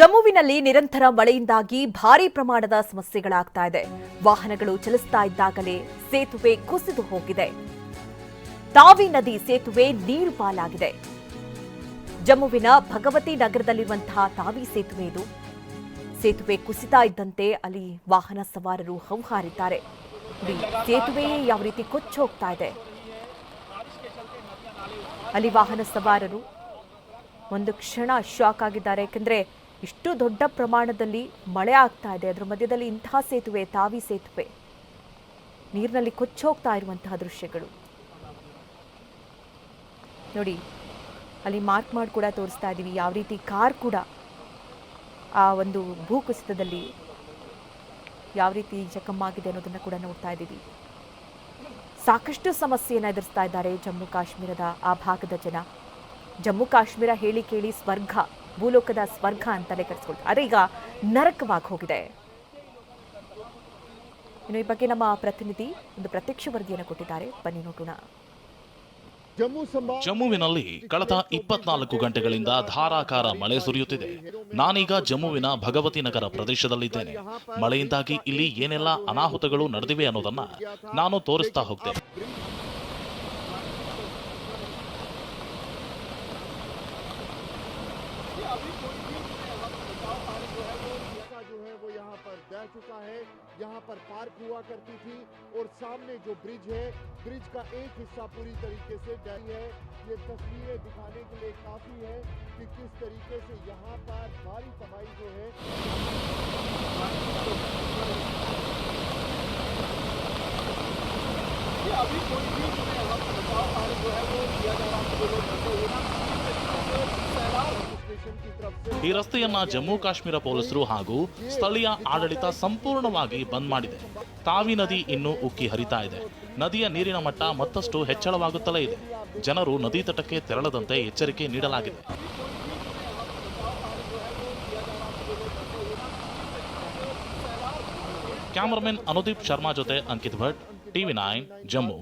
ಜಮ್ಮುವಿನಲ್ಲಿ ನಿರಂತರ ಮಳೆಯಿಂದಾಗಿ ಭಾರಿ ಪ್ರಮಾಣದ ಸಮಸ್ಯೆಗಳಾಗ್ತಾ ಇದೆ. ವಾಹನಗಳು ಚಲಿಸ್ತಾ ಇದ್ದಾಗಲೇ ಸೇತುವೆ ಕುಸಿದು ಹೋಗಿದೆ. ತಾವಿ ನದಿ ಸೇತುವೆ ನೀರು ಪಾಲಾಗಿದೆ. ಜಮ್ಮುವಿನ ಭಗವತಿ ನಗರದಲ್ಲಿರುವಂತಹ ತಾವಿ ಸೇತುವೆ ಇದು. ಸೇತುವೆ ಕುಸಿತಾ ಇದ್ದಂತೆ ಅಲ್ಲಿ ವಾಹನ ಸವಾರರು ಹೌಹಾರಿದ್ದಾರೆ. ಸೇತುವೆಯೇ ಯಾವ ರೀತಿ ಕೊಚ್ಚೋಗ್ತಾ ಇದೆ. ಅಲ್ಲಿ ವಾಹನ ಸವಾರರು ಒಂದು ಕ್ಷಣ ಶಾಕ್ ಆಗಿದ್ದಾರೆ. ಯಾಕಂದ್ರೆ ಇಷ್ಟು ದೊಡ್ಡ ಪ್ರಮಾಣದಲ್ಲಿ ಮಳೆ ಆಗ್ತಾ ಇದೆ. ಅದರ ಮಧ್ಯದಲ್ಲಿ ಇಂತಹ ಸೇತುವೆ, ತಾವಿ ಸೇತುವೆ. ನೀರಿನಲ್ಲಿ ಕೊಚ್ಚೋಗ್ತಾ ಇರುವಂತಹ ದೃಶ್ಯಗಳು. ನೋಡಿ, ಅಲ್ಲಿ ಮಾರ್ಕ್ ಮಾಡಿ ಕೂಡ ತೋರಿಸ್ತಾ ಇದ್ದೀವಿ. ಯಾವ ರೀತಿ ಕಾರ್ ಕೂಡ ಆ ಒಂದು ಭೂಕುಸಿತದಲ್ಲಿ ಯಾವ ರೀತಿ ಜಖಮ್ಮಾಗಿದೆ ಅನ್ನೋದನ್ನು ಕೂಡ ನೋಡ್ತಾ ಇದ್ದೀವಿ. ಸಾಕಷ್ಟು ಸಮಸ್ಯೆಯನ್ನು ಎದುರಿಸ್ತಾ ಇದ್ದಾರೆ ಜಮ್ಮು ಕಾಶ್ಮೀರದ ಆ ಭಾಗದ ಜನ. ಜಮ್ಮು ಕಾಶ್ಮೀರ ಹೇಳಿ ಕೇಳಿ ಸ್ವರ್ಗ. ಭೂಲೋಕದ ಸ್ವರ್ಗ ಅಂತಲೇ ಕರೆಸ್ಕೊಳ್ತಾರೆ. ಈಗ ನರಕವಾಗಿ ಹೋಗಿದೆ. ಇನ್ನು ಈ ಬಗ್ಗೆ ನಮ್ಮ ಪ್ರತಿನಿಧಿ ಒಂದು ಪ್ರತ್ಯಕ್ಷ ವರದಿಯನ್ನು ಕೊಟ್ಟಿದ್ದಾರೆ. ಬನ್ನಿ ನೋಡೋಣ. ಜಮ್ಮುವಿನಲ್ಲಿ ಕಳೆದ ಇಪ್ಪತ್ನಾಲ್ಕು ಗಂಟೆಗಳಿಂದ ಧಾರಾಕಾರ ಮಳೆ ಸುರಿಯುತ್ತಿದೆ. ನಾನೀಗ ಜಮ್ಮುವಿನ ಭಗವತಿ ನಗರ ಪ್ರದೇಶದಲ್ಲಿದ್ದೇನೆ. ಮಳೆಯಿಂದಾಗಿ ಇಲ್ಲಿ ಏನೆಲ್ಲ ಅನಾಹುತಗಳು ನಡೆದಿವೆ ಅನ್ನೋದನ್ನ ನಾನು ತೋರಿಸ್ತಾ ಹೋಗ್ತೇನೆ. जो है वो यहाँ पर बह चुका है। यहाँ पर पार्क हुआ करती थी और सामने जो ब्रिज है, ब्रिज का एक हिस्सा पूरी तरीके से डरी है। ये तस्वीरें दिखाने के लिए काफ़ी है कि किस तरीके से यहाँ पर भारी तबाही जो है। अभी कोई भी बचाव जो है वो किया जा रहा है। ಈ ರಸ್ತೆಯನ್ನ ಜಮ್ಮು ಕಾಶ್ಮೀರ ಪೊಲೀಸರು ಹಾಗೂ ಸ್ಥಳೀಯ ಆಡಳಿತ ಸಂಪೂರ್ಣವಾಗಿ ಬಂದ್ ಮಾಡಿದೆ. ತಾವಿ ನದಿ ಇನ್ನೂ ಉಕ್ಕಿ ಹರಿತಾ ಇದೆ. ನದಿಯ ನೀರಿನ ಮಟ್ಟ ಮತ್ತಷ್ಟು ಹೆಚ್ಚಳವಾಗುತ್ತಲೇ ಇದೆ. ಜನರು ನದಿ ತಟಕ್ಕೆ ತೆರಳದಂತೆ ಎಚ್ಚರಿಕೆ ನೀಡಲಾಗಿದೆ. ಕ್ಯಾಮರಾಮನ್ ಅನುದೀಪ್ ಶರ್ಮಾ ಜೊತೆ ಅಂಕಿತ್ ಭಟ್, ಟಿವಿ ನೈನ್, ಜಮ್ಮು.